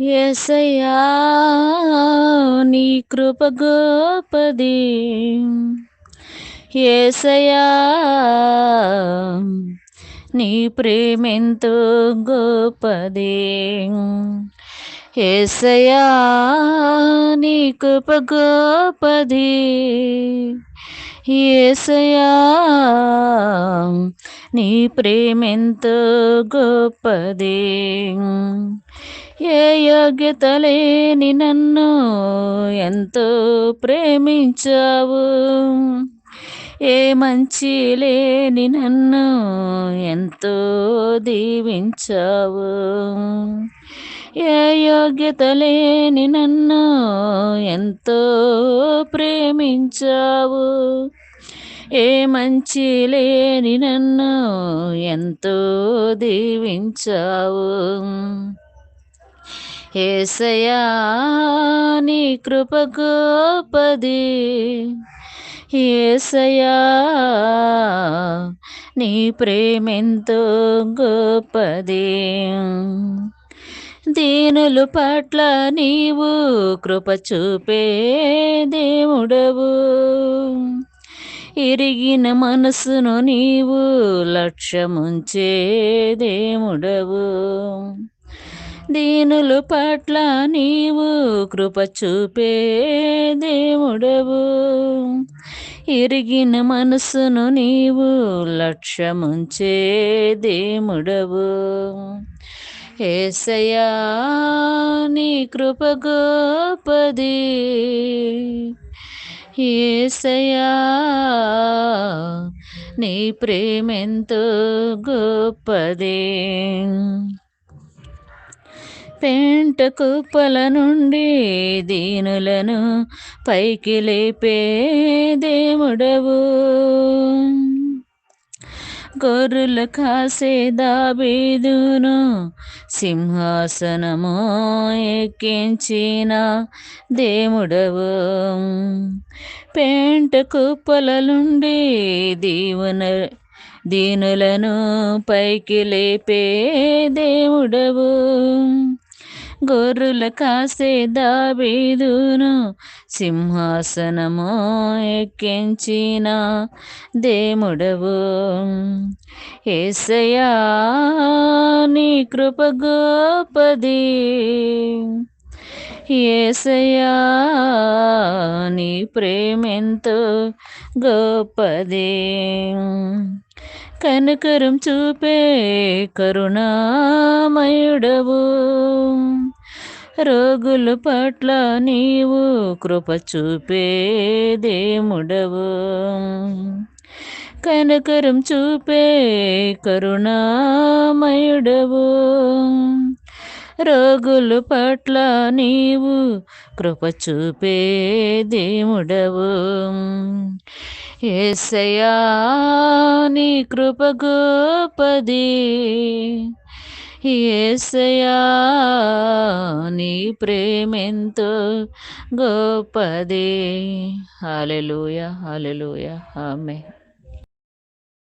ఏసయ్యా నీ కృప గోపది ఏసయా నీ ప్రేమెంతో గోపది ఏసయా నీ కృప గోపది ఏసయా నీ ప్రేమెంత గొప్పది. ఏ యోగ్యత లేని నన్ను ఎంతో ప్రేమించావు. ఏ మంచి లేని నన్ను ఎంతో దీవించావు. ఏ యోగ్యత లేని నన్ను ఎంతో ప్రేమించావు. ఏ మంచి లేని నన్ను ఎంతో దీవించావు. ఏసయా నీ కృప గోపది ఏసయా నీ ప్రేమెంతో గోపది దీనులు పట్ల నీవు కృప చూపే దేవుడవు. ఇరిగిన మనసును నీవు లక్ష్యముంచే దేవుడవు. దీనులు పట్ల నీవు కృప చూపే దేవుడవు. ఇరిగిన మనసును నీవు లక్ష్యముంచే దేవుడవు. ఏసయా నీ కృప గోపది ఏసయా నీ ప్రేమెంతో గొప్పదే పెంట కుప్పల నుండి దీనులను పైకి లేపే దేవుడవు. గొర్రెల కాసే దాబీదును సింహాసనము ఎక్కించిన దేవుడవు. పెంట కుప్పలలుండి దీవున దీనులను పైకి లేపే దేవుడవు. గొర్రుల కాసే దాబీదును సింహాసనము ఎక్కించిన దేముడవు ఏసయా నీ కృప గోపది ఏసయా నీ ప్రేమెంతో గొప్పది. కనకరం చూపే కరుణామయుడవు. రోగుల పట్ల నీవు కృప చూపే దేముడవు కనకరం చూపే కరుణామయుడవు. రోగుల పట్ల నీవు కృప చూపే దేవుడవు. ఏసయా నీ కృప గోపది ఏసయా నీ ప్రేమెంతో గొప్పదే. హాలెలూయ హాలెలూయ ఆమె